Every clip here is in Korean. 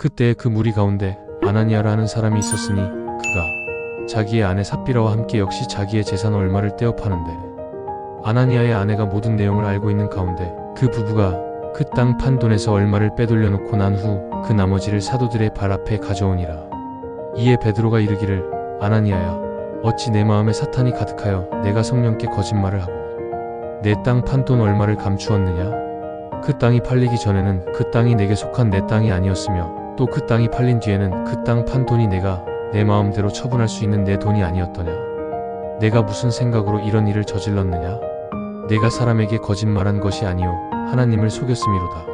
그때 그 무리 가운데 아나니아라 하는 사람이 있었으니 그가 자기의 아내 삽비라와 함께 역시 자기의 재산 얼마를 떼어 파는데 아나니아의 아내가 모든 내용을 알고 있는 가운데 그 부부가 그 땅 판 돈에서 얼마를 빼돌려 놓고 난 후 그 나머지를 사도들의 발 앞에 가져오니라. 이에 베드로가 이르기를 아나니아야 어찌 내 마음에 사탄이 가득하여 내가 성령께 거짓말을 하고 내 땅 판 돈 얼마를 감추었느냐? 그 땅이 팔리기 전에는 그 땅이 내게 속한 내 땅이 아니었으며 또 그 땅이 팔린 뒤에는 그 땅 판 돈이 내가 내 마음대로 처분할 수 있는 내 돈이 아니었더냐? 내가 무슨 생각으로 이런 일을 저질렀느냐? 내가 사람에게 거짓말한 것이 아니요 하나님을 속였음이로다.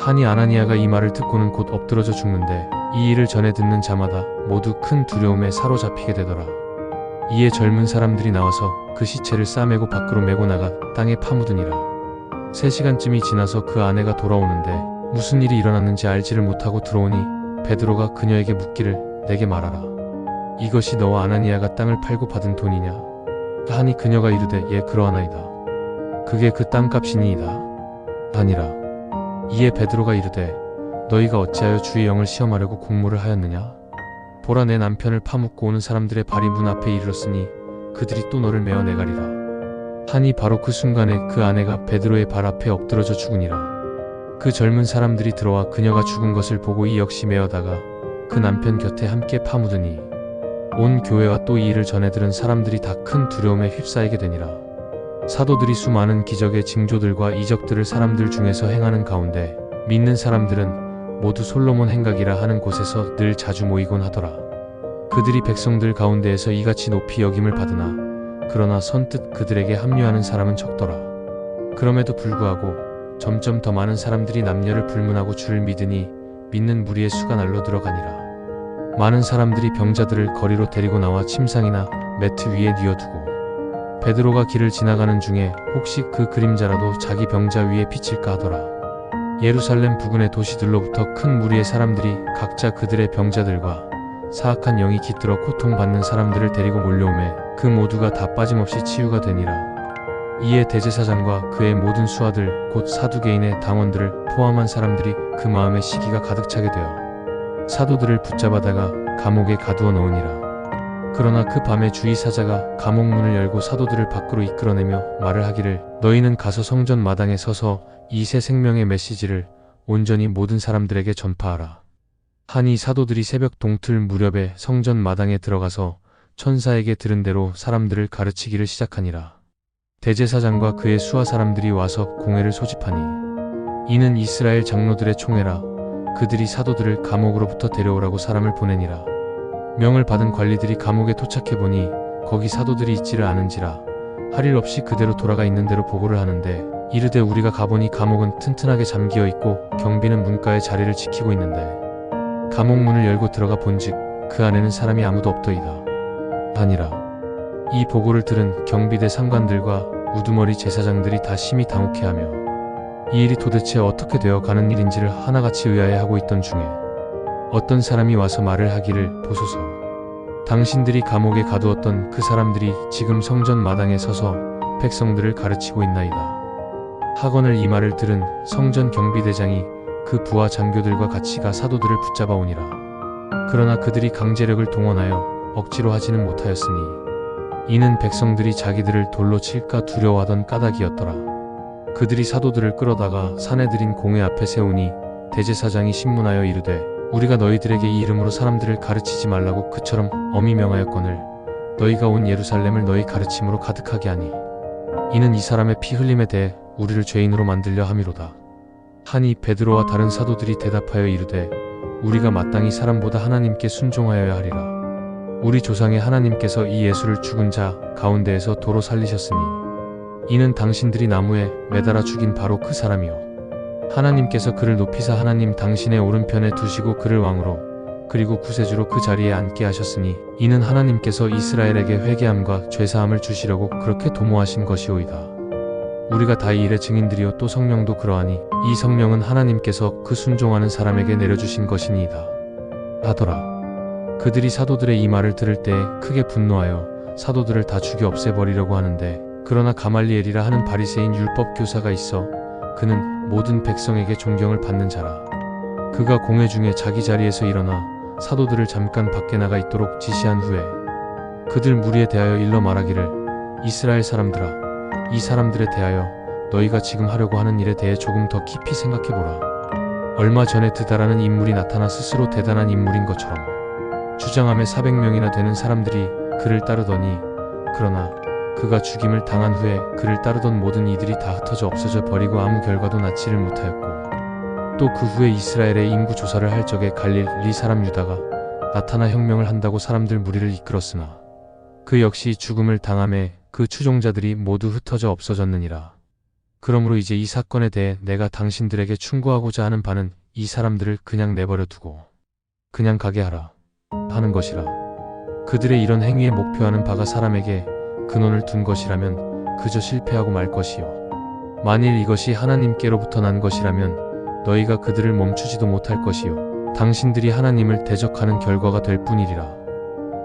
하니 아나니아가 이 말을 듣고는 곧 엎드러져 죽는데 이 일을 전해 듣는 자마다 모두 큰 두려움에 사로잡히게 되더라. 이에 젊은 사람들이 나와서 그 시체를 싸매고 밖으로 메고 나가 땅에 파묻으니라. 세 시간쯤이 지나서 그 아내가 돌아오는데 무슨 일이 일어났는지 알지를 못하고 들어오니 베드로가 그녀에게 묻기를 내게 말하라. 이것이 너와 아나니아가 땅을 팔고 받은 돈이냐? 하니 그녀가 이르되 예 그러하나이다. 그게 그 땅값이니이다. 아니라. 이에 베드로가 이르되 너희가 어찌하여 주의 영을 시험하려고 공모를 하였느냐? 보라 내 남편을 파묻고 오는 사람들의 발이 문 앞에 이르렀으니 그들이 또 너를 메어 내가리라. 하니 바로 그 순간에 그 아내가 베드로의 발 앞에 엎드러져 죽으니라. 그 젊은 사람들이 들어와 그녀가 죽은 것을 보고 이 역시 메어다가 그 남편 곁에 함께 파묻으니 온 교회와 또 이 일을 전해 들은 사람들이 다 큰 두려움에 휩싸이게 되니라. 사도들이 수많은 기적의 징조들과 이적들을 사람들 중에서 행하는 가운데 믿는 사람들은 모두 솔로몬 행각이라 하는 곳에서 늘 자주 모이곤 하더라. 그들이 백성들 가운데에서 이같이 높이 여김을 받으나 그러나 선뜻 그들에게 합류하는 사람은 적더라. 그럼에도 불구하고 점점 더 많은 사람들이 남녀를 불문하고 주를 믿으니 믿는 무리의 수가 날로 들어가니라. 많은 사람들이 병자들을 거리로 데리고 나와 침상이나 매트 위에 뉘어두고 베드로가 길을 지나가는 중에 혹시 그 그림자라도 자기 병자 위에 비칠까 하더라. 예루살렘 부근의 도시들로부터 큰 무리의 사람들이 각자 그들의 병자들과 사악한 영이 깃들어 고통받는 사람들을 데리고 몰려오매 그 모두가 다 빠짐없이 치유가 되니라. 이에 대제사장과 그의 모든 수하들 곧 사두개인의 당원들을 포함한 사람들이 그 마음에 시기가 가득 차게 되어 사도들을 붙잡아다가 감옥에 가두어 넣으니라. 그러나 그 밤에 주의 사자가 감옥 문을 열고 사도들을 밖으로 이끌어내며 말을 하기를 너희는 가서 성전 마당에 서서 이 새 생명의 메시지를 온전히 모든 사람들에게 전파하라. 하니 사도들이 새벽 동틀 무렵에 성전 마당에 들어가서 천사에게 들은 대로 사람들을 가르치기를 시작하니라. 대제사장과 그의 수하 사람들이 와서 공회를 소집하니 이는 이스라엘 장로들의 총회라 그들이 사도들을 감옥으로부터 데려오라고 사람을 보내니라. 명을 받은 관리들이 감옥에 도착해 보니 거기 사도들이 있지를 않은지라 할 일 없이 그대로 돌아가 있는 대로 보고를 하는데 이르되 우리가 가보니 감옥은 튼튼하게 잠기어 있고 경비는 문가에 자리를 지키고 있는데 감옥 문을 열고 들어가 본즉 그 안에는 사람이 아무도 없더이다 아니라 이 보고를 들은 경비대 상관들과 우두머리 제사장들이 다 심히 당혹해하며 이 일이 도대체 어떻게 되어 가는 일인지를 하나같이 의아해하고 있던 중에 어떤 사람이 와서 말을 하기를 보소서. 당신들이 감옥에 가두었던 그 사람들이 지금 성전 마당에 서서 백성들을 가르치고 있나이다. 학원을 이 말을 들은 성전 경비대장이 그 부하 장교들과 같이 가 사도들을 붙잡아 오니라. 그러나 그들이 강제력을 동원하여 억지로 하지는 못하였으니 이는 백성들이 자기들을 돌로 칠까 두려워하던 까닭이었더라. 그들이 사도들을 끌어다가 사내들인 공회 앞에 세우니 대제사장이 신문하여 이르되 우리가 너희들에게 이 이름으로 사람들을 가르치지 말라고 그처럼 엄히 명하였거늘 너희가 온 예루살렘을 너희 가르침으로 가득하게 하니 이는 이 사람의 피 흘림에 대해 우리를 죄인으로 만들려 함이로다. 하니 베드로와 다른 사도들이 대답하여 이르되 우리가 마땅히 사람보다 하나님께 순종하여야 하리라. 우리 조상의 하나님께서 이 예수를 죽은 자 가운데에서 도로 살리셨으니 이는 당신들이 나무에 매달아 죽인 바로 그 사람이요. 하나님께서 그를 높이사 하나님 당신의 오른편에 두시고 그를 왕으로 그리고 구세주로 그 자리에 앉게 하셨으니 이는 하나님께서 이스라엘에게 회개함과 죄사함을 주시려고 그렇게 도모하신 것이오이다. 우리가 다 이 일의 증인들이요 또 성령도 그러하니 이 성령은 하나님께서 그 순종하는 사람에게 내려주신 것이니이다. 하더라. 그들이 사도들의 이 말을 들을 때에 크게 분노하여 사도들을 다 죽여 없애버리려고 하는데 그러나 가말리엘이라 하는 바리새인 율법 교사가 있어 그는 모든 백성에게 존경을 받는 자라. 그가 공회 중에 자기 자리에서 일어나 사도들을 잠깐 밖에 나가 있도록 지시한 후에 그들 무리에 대하여 일러 말하기를 이스라엘 사람들아 이 사람들에 대하여 너희가 지금 하려고 하는 일에 대해 조금 더 깊이 생각해보라. 얼마 전에 드다라는 인물이 나타나 스스로 대단한 인물인 것처럼 주장함에 400명이나 되는 사람들이 그를 따르더니 그러나 그가 죽임을 당한 후에 그를 따르던 모든 이들이 다 흩어져 없어져 버리고 아무 결과도 낳지를 못하였고 또 그 후에 이스라엘의 인구 조사를 할 적에 갈릴리 사람 유다가 나타나 혁명을 한다고 사람들 무리를 이끌었으나 그 역시 죽음을 당함에 그 추종자들이 모두 흩어져 없어졌느니라. 그러므로 이제 이 사건에 대해 내가 당신들에게 충고하고자 하는 바는 이 사람들을 그냥 내버려 두고 그냥 가게 하라 하는 것이라. 그들의 이런 행위에 목표하는 바가 사람에게 근원을 둔 것이라면 그저 실패하고 말 것이요. 만일 이것이 하나님께로부터 난 것이라면 너희가 그들을 멈추지도 못할 것이요. 당신들이 하나님을 대적하는 결과가 될 뿐이리라.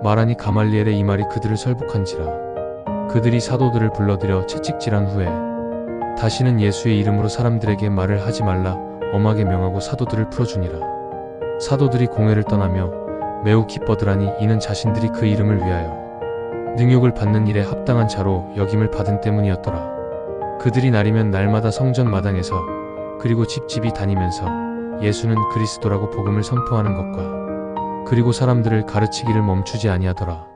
말하니 가말리엘의 이 말이 그들을 설득한지라. 그들이 사도들을 불러들여 채찍질한 후에 다시는 예수의 이름으로 사람들에게 말을 하지 말라 엄하게 명하고 사도들을 풀어주니라. 사도들이 공회를 떠나며 매우 기뻐들하니 이는 자신들이 그 이름을 위하여 능욕을 받는 일에 합당한 자로 여김을 받은 때문이었더라. 그들이 날이면 날마다 성전 마당에서 그리고 집집이 다니면서 예수는 그리스도라고 복음을 선포하는 것과 그리고 사람들을 가르치기를 멈추지 아니하더라.